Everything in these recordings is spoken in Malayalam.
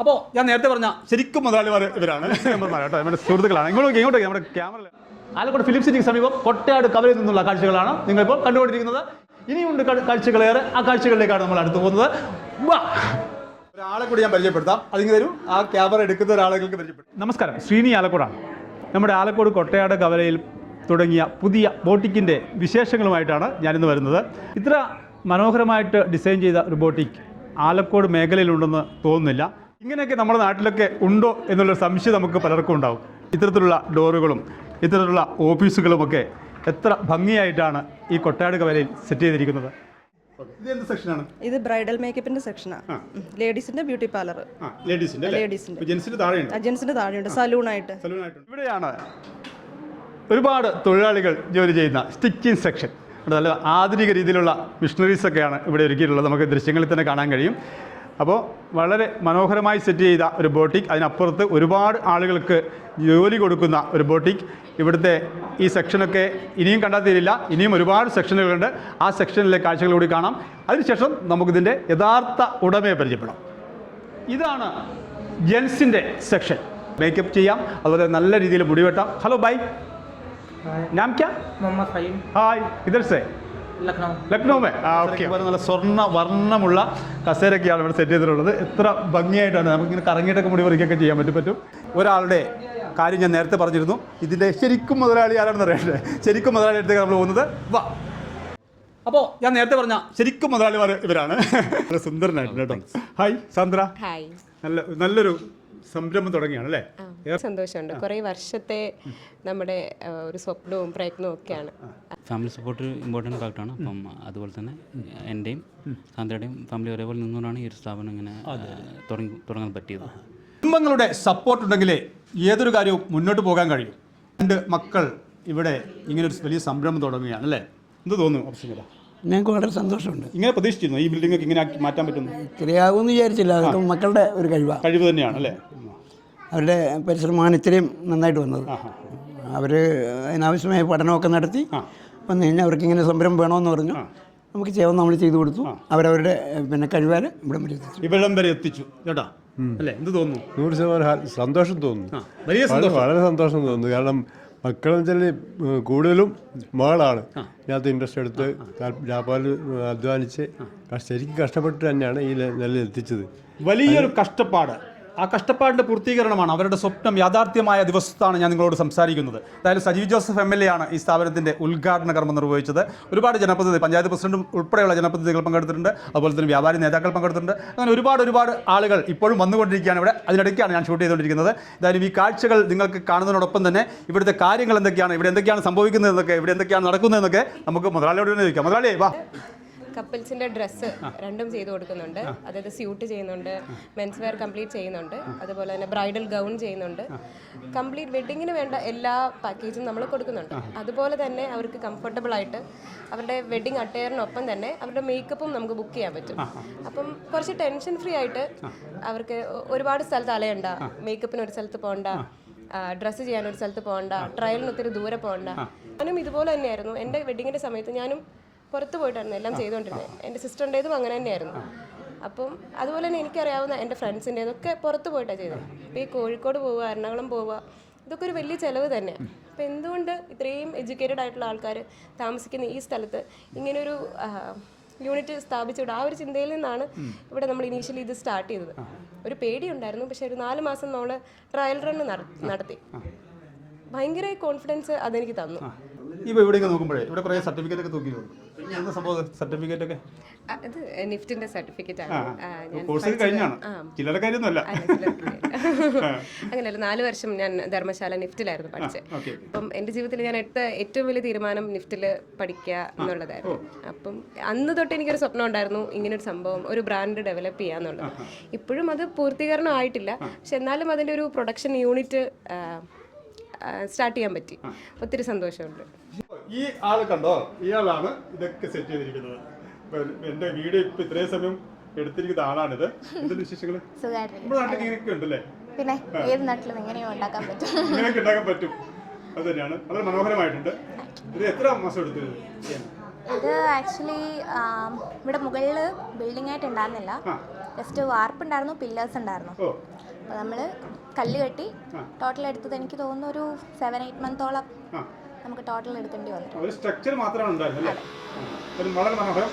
അപ്പോൾ ഞാൻ നേരത്തെ പറഞ്ഞ ശരിക്കും മുതലാളിമാർ ഇവരാണ്. കേട്ടോ നമ്മുടെ സുഹൃത്തുക്കളാണ്. ഇങ്ങോട്ട് ഇങ്ങോട്ട് നമ്മുടെ ക്യാമറ ആലക്കോട് ഫിലിം സിറ്റിക്ക് സമീപം കൊട്ടയാട് കവലയിൽ നിന്നുള്ള കാഴ്ചകളാണ് നിങ്ങളിപ്പോൾ കണ്ടുകൊണ്ടിരിക്കുന്നത്. ഇനിയുണ്ട് കാഴ്ചകളേറെ. ആ കാഴ്ചകളിലേക്കാണ് നമ്മൾ അടുത്ത് പോകുന്നത്. ഒരാളെ കൂടി ഞാൻ പരിചയപ്പെടുത്താം. അതിങ്ങനെ തരും. ആ ക്യാമറ എടുക്കുന്ന ഒരാളുകൾക്ക് പരിചയപ്പെടും നമസ്കാരം. ശ്രീനി ആലക്കോടാണ്. നമ്മുടെ ആലക്കോട് കൊട്ടയാട് കവലയിൽ തുടങ്ങിയ പുതിയ ബോട്ടിക്കിന്റെ വിശേഷങ്ങളുമായിട്ടാണ് ഞാനിന്ന് വരുന്നത്. ഇത്ര മനോഹരമായിട്ട് ഡിസൈൻ ചെയ്ത ഒരു ബോട്ടിക് ആലക്കോട് മേഖലയിലുണ്ടെന്ന് തോന്നുന്നില്ല. ഇങ്ങനെയൊക്കെ നമ്മുടെ നാട്ടിലൊക്കെ ഉണ്ടോ എന്നുള്ള സംശയം നമുക്ക് പലർക്കും ഉണ്ടാവും. ഇത്തരത്തിലുള്ള ഡോറുകളും ഇത്തരത്തിലുള്ള ഓഫീസുകളുമൊക്കെ എത്ര ഭംഗിയായിട്ടാണ് ഈ കൊട്ടാട് കവലയിൽ സെറ്റ് ചെയ്തിരിക്കുന്നത്. ഇത് ബ്രൈഡൽ മേക്കപ്പിന്റെ സെക്ഷനാണ് ലേഡീസിന്റെ ബ്യൂട്ടി പാർലർ ലേഡീസിന്റെ താഴെയുണ്ട്? സലൂൺ ആയിട്ട് സലൂണായിട്ട്. ഇവിടെയാണ് ഒരുപാട് തൊഴിലാളികൾ ജോലി ചെയ്യുന്ന സ്റ്റിച്ചിങ് സെക്ഷൻ. നല്ല ആധുനിക രീതിയിലുള്ള മിഷണറീസ് ഒക്കെയാണ് ഇവിടെ ഒരുക്കിയിട്ടുള്ളത്. നമുക്ക് ദൃശ്യങ്ങളിൽ തന്നെ കാണാൻ കഴിയും. അപ്പോൾ വളരെ മനോഹരമായി സെറ്റ് ചെയ്ത ഒരു ബോട്ടിക്. അതിനപ്പുറത്ത് ഒരുപാട് ആളുകൾക്ക് ജോലി കൊടുക്കുന്ന ഒരു ബോട്ടിക്. ഇവിടുത്തെ ഈ സെക്ഷനൊക്കെ ഇനിയും കണ്ടെത്തിയില്ല ഇനിയും ഒരുപാട് സെക്ഷനുകളുണ്ട്. ആ സെക്ഷനിലെ കാഴ്ചകൾ കൂടി കാണാം. അതിനുശേഷം നമുക്കിതിന്റെ യഥാർത്ഥ ഉടമയെ പരിചയപ്പെടാം. ഇതാണ് ജെൻസിന്റെ സെക്ഷൻ. മേക്കപ്പ് ചെയ്യാം. അതുപോലെ നല്ല രീതിയിൽ മുടി വെട്ടാം. ഹലോ ബൈ നാം ഹായ് ഇതർ ലക്നൗ. മേ ആ ഓക്കെ. നല്ല സ്വർണ വർണമുള്ള കസേരയൊക്കെയാണ് ഇവിടെ സെറ്റ് ചെയ്തിട്ടുള്ളത്. എത്ര ഭംഗിയായിട്ടാണ് നമുക്കിങ്ങനെ കറങ്ങിയിട്ടൊക്കെ മുടി പറിക്കുകയൊക്കെ ചെയ്യാൻ പറ്റും പറ്റും. ഒരാളുടെ കാര്യം ഞാൻ നേരത്തെ പറഞ്ഞിരുന്നു. ഇതിന്റെ ശരിക്കും മുതലാളി ആരാണെന്ന് അറിയണ്ടേ ശരിക്കും മുതലാളി അടുത്തേക്ക് നമ്മൾ പോകുന്നത്. വാ. അപ്പോൾ ഞാൻ നേരത്തെ പറഞ്ഞ ശരിക്കും മുതലാളിമാർ ഇവരാണ്. നല്ല സുന്ദരനായിട്ടുണ്ട് കേട്ടോ. ഹായ് സാന്ദ്ര ഹായ് നല്ല നല്ലൊരു സംരംഭം തുടങ്ങിയാണ് അല്ലേ? സന്തോഷമുണ്ട്. കുറേ വർഷത്തെ നമ്മുടെ ഒരു സ്വപ്നവും പ്രയത്നവും ഒക്കെയാണ്. ഫാമിലി സപ്പോർട്ട് ഇമ്പോർട്ടന്റ് ഫാക്ടറാണ് അപ്പം അതുപോലെ തന്നെ എന്റെയും സാന്ദ്രയുടെയും ഫാമിലി ഒരേപോലെ നിന്നുകൊണ്ടാണ് ഈ ഒരു സ്ഥാപനം ഇങ്ങനെ തുടങ്ങി തുടങ്ങാൻ പറ്റിയത്. കുടുംബങ്ങളുടെ സപ്പോർട്ട് ഉണ്ടെങ്കിലേ ഏതൊരു കാര്യവും മുന്നോട്ട് പോകാൻ കഴിയും. രണ്ട് മക്കൾ ഇവിടെ ഇങ്ങനെ ഒരു വലിയ സംരംഭം തുടങ്ങുകയാണ് അല്ലേ? എന്ത് തോന്നുന്നു അപ്സിംഗ ഞങ്ങൾക്ക് വളരെ സന്തോഷമുണ്ട്. ഇങ്ങനെ പ്രതീക്ഷിച്ചിരുന്നു ഈ ബിൽഡിംഗ് ഒക്കെ ഇങ്ങനെ ആക്കി മാറ്റാൻ പറ്റുന്നു ഇത്രയാകുമെന്ന് വിചാരിച്ചില്ല. അതൊക്കെ മക്കളുടെ ഒരു കഴിവാണ് കഴിവ് തന്നെയാണ് അല്ലേ? അവരുടെ പരിശ്രമമാണ് ഇത്രയും നന്നായിട്ട് വന്നത്. അവർ അതിനാവശ്യമായ പഠനമൊക്കെ നടത്തി. വന്നു കഴിഞ്ഞാൽ അവർക്ക് ഇങ്ങനെ സംരംഭം വേണമെന്ന് പറഞ്ഞു. നമുക്ക് ചെയ്യാൻ നമ്മൾ ചെയ്തു കൊടുത്തു. അവരവരുടെ പിന്നെ കഴിവാൽ ഇവിടം വരെ എത്തിച്ചു. ഇവിടം വരെ എത്തിച്ചു. കേട്ടോ? അല്ലേ? എന്ത് തോന്നുന്നു? നൂറ് ശതമാനം സന്തോഷം തോന്നുന്നു. വലിയ സന്തോഷം. വളരെ സന്തോഷം തോന്നുന്നു. കാരണം മക്കളെന്ന് വെച്ചാൽ കൂടുതലും മകളാണ്. ഇതിനകത്ത് ഇൻട്രസ്റ്റ് എടുത്ത് ജാപ്പാനിൽ അധ്വാനിച്ച് കഷ്ട- ശരിക്കും കഷ്ടപ്പെട്ട് തന്നെയാണ് ഈ നിലയിൽ എത്തിച്ചത്. വലിയൊരു കഷ്ടപ്പാട്. ആ കഷ്ടപ്പാടിന്റെ പൂർത്തീകരണമാണ് അവരുടെ സ്വപ്നം യാഥാർത്ഥ്യമായ ദിവസത്താണ് ഞാൻ നിങ്ങളോട് സംസാരിക്കുന്നത്. അതായത് Sajeev Joseph M L A ആണ് ഈ സ്ഥാപനത്തിന്റെ ഉദ്ഘാടന കർമ്മം നിർവഹിച്ചത്. ഒരുപാട് ജനപ്രതിനിധി പഞ്ചായത്ത് പ്രസിഡന്റും ഉൾപ്പെടെയുള്ള ജനപ്രതിനിധികൾ പങ്കെടുത്തിട്ടുണ്ട്. അതുപോലെ തന്നെ വ്യാപാരി നേതാക്കൾ പങ്കെടുത്തിട്ടുണ്ട്. അങ്ങനെ ഒരുപാട് ഒരുപാട് ആളുകൾ ഇപ്പോഴും വന്നുകൊണ്ടിരിക്കുകയാണ് ഇവിടെ. അതിനിടയ്ക്കാണ് ഞാൻ ഷൂട്ട് ചെയ്തുകൊണ്ടിരിക്കുന്നത്. എന്തായാലും ഈ കാഴ്ചകൾ നിങ്ങൾക്ക് കാണുന്നതിനോടൊപ്പം തന്നെ ഇവിടുത്തെ കാര്യങ്ങൾ എന്തൊക്കെയാണ് ഇവിടെ എന്തൊക്കെയാണ് സംഭവിക്കുന്നതെന്നൊക്കെ ഇവിടെ എന്തൊക്കെയാണ് നടക്കുന്നതെന്നൊക്കെ നമുക്ക് മുതലാളിയോട് തന്നെ ചോദിക്കാം. മുതലാളിയേ വാ. കപ്പിൾസിന്റെ ഡ്രസ്സ് രണ്ടും ചെയ്തു കൊടുക്കുന്നുണ്ട്. അതായത് സ്യൂട്ട് ചെയ്യുന്നുണ്ട് മെൻസ് വെയർ കംപ്ലീറ്റ് ചെയ്യുന്നുണ്ട് അതുപോലെ തന്നെ ബ്രൈഡൽ ഗൗൺ ചെയ്യുന്നുണ്ട്. കംപ്ലീറ്റ് വെഡിങ്ങിന് വേണ്ട എല്ലാ പാക്കേജും നമ്മൾ കൊടുക്കുന്നുണ്ട്. അതുപോലെ തന്നെ അവർക്ക് കംഫർട്ടബിൾ ആയിട്ട് അവരുടെ വെഡിങ് അട്ടയറിനൊപ്പം തന്നെ അവരുടെ മേക്കപ്പും നമുക്ക് ബുക്ക് ചെയ്യാൻ പറ്റും. അപ്പം കുറച്ച് ടെൻഷൻ ഫ്രീ ആയിട്ട് അവർക്ക് ഒരുപാട് സ്ഥലത്ത് അലയണ്ട. മേക്കപ്പിന് ഒരു സ്ഥലത്ത് പോകണ്ട ഡ്രസ്സ് ചെയ്യാൻ ഒരു സ്ഥലത്ത് പോകണ്ട ട്രയലിന് ഒത്തിരി ദൂരെ പോകണ്ട ഞാനും ഇതുപോലെ തന്നെയായിരുന്നു. എന്റെ വെഡിങ്ങിന്റെ സമയത്ത് ഞാനും പുറത്ത് പോയിട്ടായിരുന്നു എല്ലാം ചെയ്തുകൊണ്ടിരുന്നത് എന്റെ സിസ്റ്ററിന്റെതും അങ്ങനെ തന്നെയായിരുന്നു. അപ്പം അതുപോലെ തന്നെ എനിക്കറിയാവുന്ന എന്റെ ഫ്രണ്ട്സിന്റെതൊക്കെ പുറത്ത് പോയിട്ടാണ് ചെയ്തത്. അപ്പോൾ ഈ കോഴിക്കോട് പോവുക എറണാകുളം പോവുക ഇതൊക്കെ ഒരു വലിയ ചിലവ് തന്നെയാണ് അപ്പോൾ എന്തുകൊണ്ട് ഇത്രയും എഡ്യൂക്കേറ്റഡ് ആയിട്ടുള്ള ആൾക്കാർ താമസിക്കുന്ന ഈ സ്ഥലത്ത് ഇങ്ങനൊരു യൂണിറ്റ് സ്ഥാപിച്ചുകൊണ്ട് ആ ഒരു ചിന്തയിൽ നിന്നാണ് ഇവിടെ നമ്മൾ ഇനീഷ്യലി ഇത് സ്റ്റാർട്ട് ചെയ്തത്. ഒരു പേടി ഉണ്ടായിരുന്നു പക്ഷേ ഒരു നാല് മാസം നമ്മൾ ട്രയൽ റൺ നടത്തി. ഭയങ്കര കോൺഫിഡൻസ് അതെനിക്ക് തന്നു. ഇപ്പോൾ ഇവിടെ നോക്കുമ്പോഴേ ഇവിടെ കുറേ സർട്ടിഫിക്കറ്റ് ഒക്കെ തൂക്കിയിട്ടുണ്ട്. എന്താ സംഭവം? സർട്ടിഫിക്കറ്റ് ഒക്കെ? അത് നിഫ്റ്റിന്റെ സർട്ടിഫിക്കറ്റ് ആണ്. കോഴ്സ് കഴിഞ്ഞാണ്. ചിലരുടെ കാര്യമൊന്നുമല്ല. അങ്ങനെയല്ല നാല് വർഷം ഞാൻ ധർമ്മശാല നിഫ്റ്റിലായിരുന്നു പഠിച്ചത്. അപ്പം എന്റെ ജീവിതത്തിൽ ഞാൻ എടുത്ത ഏറ്റവും വലിയ തീരുമാനം നിഫ്റ്റിൽ പഠിക്കുക എന്നുള്ളതായിരുന്നു. അപ്പം അന്ന് തൊട്ട് എനിക്കൊരു സ്വപ്നം ഉണ്ടായിരുന്നു ഇങ്ങനെ ഒരു സംഭവം ഒരു ബ്രാൻഡ് ഡെവലപ്പ് ചെയ്യുക എന്നുള്ളത്. ഇപ്പോഴും അത് പൂർത്തീകരണം ആയിട്ടില്ല. പക്ഷെ എന്നാലും അതിന്റെ ഒരു പ്രൊഡക്ഷൻ യൂണിറ്റ് സ്റ്റാർട്ട് ചെയ്യാൻ പറ്റി. ഒത്തിരി സന്തോഷമുണ്ട്. ഈ ആൾ കണ്ടോ? ഇയാളാണ് ഇതൊക്കെ സെറ്റ് ചെയ്തിരിക്കുന്നത്. എന്റെ വീഡിയോ ഇപ്പൊ ഇത്രയും സമയം എടുത്തിരിക്കുന്ന ആളാണിത്. എന്തൊരു വിശേഷങ്ങൾ നമ്മുടെ നാട്ടിൽ ഇങ്ങനെയൊക്കെ ഉണ്ടല്ലേ? പിന്നെ ഏത് നാട്ടിലും എങ്ങനെയോ ഉണ്ടാക്കാൻ പറ്റും. ഇങ്ങനെയൊക്കെ ഉണ്ടാക്കാൻ പറ്റും. അത് തന്നെയാണ്. വളരെ മനോഹരമായിട്ടുണ്ട്. ഇത് എത്ര മാസം എടുത്തു ഇത് ആക്ച്വലി ഇവിടെ മുകളിൽ ബിൽഡിംഗ് ആയിട്ട് ഉണ്ടായിരുന്നില്ല. ജസ്റ്റ് വാർപ്പുണ്ടായിരുന്നു പില്ലേഴ്സ് ഉണ്ടായിരുന്നു അപ്പോൾ നമ്മൾ കല്ല് കെട്ടി ടോട്ടൽ എടുത്തത് എനിക്ക് തോന്നുന്നു ഒരു സെവൻ എയ്റ്റ് മന്തോളം നമുക്ക് ടോട്ടൽ എടുക്കേണ്ടി വന്നു. ഒരു സ്ട്രക്ചർ മാത്രമാണ് ഉണ്ടായിരുന്നത് വളരെ മനോഹരം.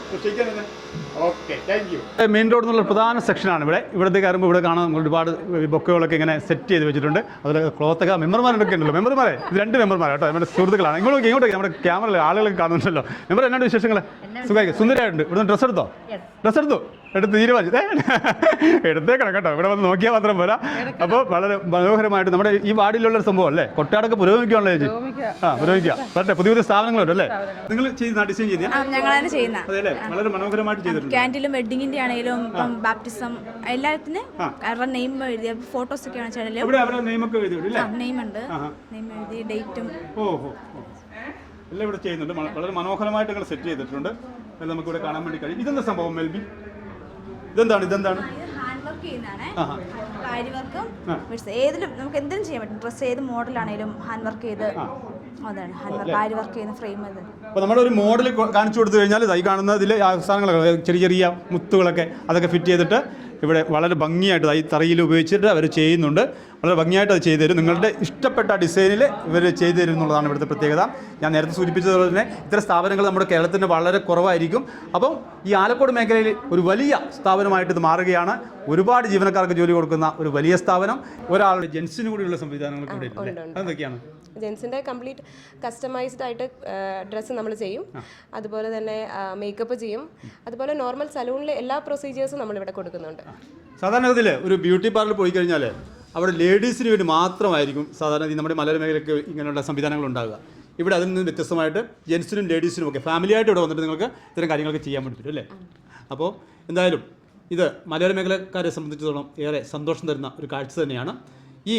Okay thank you main road എന്നുള്ള പ്രധാന സെക്ഷനാണ് ഇവിടെ. ഇവിടുത്തെ കയറുമ്പോൾ ഇവിടെ കാണാൻ നമ്മൾ ഒരുപാട് ബൊക്കകളൊക്കെ ഇങ്ങനെ സെറ്റ് ചെയ്ത് വെച്ചിട്ടുണ്ട്. അതുപോലെ ക്ലോത്തൊക്കെ മെമ്പർമാരൊക്കെ ഉണ്ടല്ലോ. മെമ്പർമാരെ ഇത് രണ്ട് മെമ്പർമാരെ കേട്ടോ നമ്മുടെ സുഹൃത്തുക്കളാണ്. ഇങ്ങോട്ട് ഇങ്ങോട്ട് നമ്മുടെ ക്യാമറയിൽ ആളുകളൊക്കെ കാണുന്നുണ്ടല്ലോ. മെമ്പർ എന്നാണ് വിശേഷങ്ങൾ സുഖമായി സുന്ദരമായിട്ടുണ്ട് ഇവിടുന്ന് ഡ്രസ്സ് എടുത്തോ? ഡ്രസ്സ് എടുത്തു? എടുത്ത് തീരുമാനിച്ചു. എടുത്തേക്കണം കേട്ടോ. ഇവിടെ വന്ന് നോക്കിയാൽ മാത്രം പോരാ. അപ്പോൾ വളരെ മനോഹരമായിട്ട് നമ്മുടെ ഈ വാർഡിലുള്ള ഒരു സംഭവം അല്ലേ? കൊട്ടാടൊക്കെ പുരോഗമിക്കുകയാണല്ലോ ചേച്ചി. ആ പുരോഗമിക്കുക. പുതിയ പുതിയ സ്ഥാപനങ്ങളുണ്ട് അല്ലേ? നിങ്ങൾ ചെയ്യുന്ന ഡിസൈൻ ഞങ്ങളാണ് ചെയ്യുന്ന. വളരെ മനോഹരമായിട്ട് ചെയ്തിട്ടുണ്ട്. ക്യാന്റീനിലും വെഡിങ്ങിന്റെ ആണെങ്കിലും ബാപ്റ്റിസം എല്ലാത്തിനും അവരുടെ നെയിം എഴുതിയ ഫോട്ടോസ് ഒക്കെ ആണ് എഴുതി അല്ലേ? നെയിം ഉണ്ട്. നെയിം എഴുതി ഡേറ്റും ഓ ഓ ഓ. എല്ലാം ഇവിടെ ചെയ്യുന്നുണ്ട്. വളരെ മനോഹരമായിട്ട് നിങ്ങൾ സെറ്റ് ചെയ്തിട്ടുണ്ട്. നമുക്ക് ഇവിടെ കാണാൻ വേണ്ടി കഴിയും. ഇതെന്താ സംഭവം മെൽബി? ഇതെന്താണ് ഇതെന്താണ്? ഹാൻഡ് വർക്ക് ഏതിലും നമുക്ക് എന്തിനും ചെയ്യാൻ പറ്റും. ഡ്രസ്സ് ഏത് മോഡലാണേലും ഹാൻഡ് വർക്ക് ചെയ്ത് അതാണ് ഹാൻഡ് വർക്ക് കാരി വർക്ക് ചെയ്യുന്ന ഫ്രെയിം അത്. അപ്പോൾ നമ്മുടെ ഒരു മോഡൽ കാണിച്ചു കൊടുത്തു കഴിഞ്ഞാൽ ഇതായി കാണുന്ന സാധനങ്ങളൊക്കെ ചെറിയ ചെറിയ മുത്തുകളൊക്കെ അതൊക്കെ ഫിറ്റ് ചെയ്തിട്ട് ഇവിടെ വളരെ ഭംഗിയായിട്ട് ഈ തറയിൽ ഉപയോഗിച്ചിട്ട് അവർ ചെയ്യുന്നുണ്ട്. വളരെ ഭംഗിയായിട്ട് അത് ചെയ്തു തരും. നിങ്ങളുടെ ഇഷ്ടപ്പെട്ട ഡിസൈനിൽ ഇവർ ചെയ്തു തരും എന്നുള്ളതാണ് ഇവിടുത്തെ പ്രത്യേകത. ഞാൻ നേരത്തെ സൂചിപ്പിച്ചതുപോലെ തന്നെ ഇത്തരം സ്ഥാപനങ്ങൾ നമ്മുടെ കേരളത്തിന് വളരെ കുറവായിരിക്കും. അപ്പം ഈ ആലക്കോട് മേഖലയിൽ ഒരു വലിയ സ്ഥാപനമായിട്ട് ഇത് മാറുകയാണ്. ഒരുപാട് ജീവനക്കാർക്ക് ജോലി കൊടുക്കുന്ന ഒരു വലിയ സ്ഥാപനം. ഒരാളുടെ ജെൻസിന് കൂടിയുള്ള സംവിധാനങ്ങൾ ഇവിടെ അതെന്തൊക്കെയാണ്? ജെൻസിന്റെ കംപ്ലീറ്റ് കസ്റ്റമൈസ്ഡ് ആയിട്ട് ഡ്രസ്സ് നമ്മൾ ചെയ്യും. അതുപോലെ തന്നെ മേക്കപ്പ് ചെയ്യും. അതുപോലെ നോർമൽ സലൂണിലെ എല്ലാ പ്രൊസീജിയേഴ്സും നമ്മളിവിടെ കൊടുക്കുന്നുണ്ട്. സാധാരണഗതിയിൽ ഒരു ബ്യൂട്ടി പാർലർ പോയി കഴിഞ്ഞാൽ അവിടെ ലേഡീസിന് വേണ്ടി മാത്രമായിരിക്കും സാധാരണ നമ്മുടെ മലയാള മേഖലയ്ക്ക് ഇങ്ങനെയുള്ള സംവിധാനങ്ങൾ ഉണ്ടാകുക ഇവിടെ അതിൽ നിന്ന് വ്യത്യസ്തമായിട്ട് ജെൻസിനും ലേഡീസിനും ഒക്കെ ഫാമിലിയായിട്ട് ഇവിടെ വന്നിട്ട് നിങ്ങൾക്ക് ഇത്തരം കാര്യങ്ങളൊക്കെ ചെയ്യാൻ വേണ്ടി പറ്റും അല്ലേ? അപ്പോൾ എന്തായാലും ഇത് മലയാള മേഖലക്കാരെ സംബന്ധിച്ചിടത്തോളം ഏറെ സന്തോഷം തരുന്ന ഒരു കാഴ്ച തന്നെയാണ്. ഈ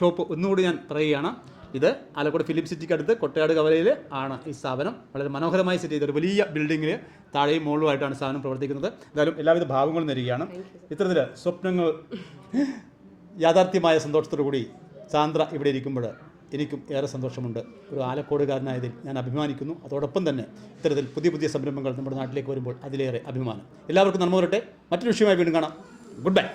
ഷോപ്പ് ഒന്നുകൂടി ഞാൻ പറയുകയാണ്. ഇത് ആലക്കോട് ഫിലിപ്പ് സിറ്റിക്ക് അടുത്ത് കൊട്ടയാട് കവലയിൽ ആണ് ഈ സ്ഥാപനം. വളരെ മനോഹരമായി സെറ്റ് ഒരു വലിയ ബിൽഡിങ്ങിൽ താഴെയും മുകളിലുമായിട്ടാണ് സ്ഥാപനം പ്രവർത്തിക്കുന്നത്. എന്തായാലും എല്ലാവിധ ഭാവങ്ങളും തരികയാണ്. ഇത്തരത്തിൽ സ്വപ്നങ്ങൾ യാഥാർത്ഥ്യമായ സന്തോഷത്തോടു കൂടി സാന്ദ്ര ഇവിടെ ഇരിക്കുമ്പോൾ എനിക്കും ഏറെ സന്തോഷമുണ്ട്. ഒരു ആലക്കോടുകാരനായതിൽ ഞാൻ അഭിമാനിക്കുന്നു. അതോടൊപ്പം തന്നെ ഇത്തരത്തിൽ പുതിയ പുതിയ സംരംഭങ്ങൾ നമ്മുടെ നാട്ടിലേക്ക് വരുമ്പോൾ അതിലേറെ അഭിമാനം. എല്ലാവർക്കും നന്മ വരട്ടെ മറ്റൊരു വിഷയമായി വീണ്ടും കാണാം. Good bye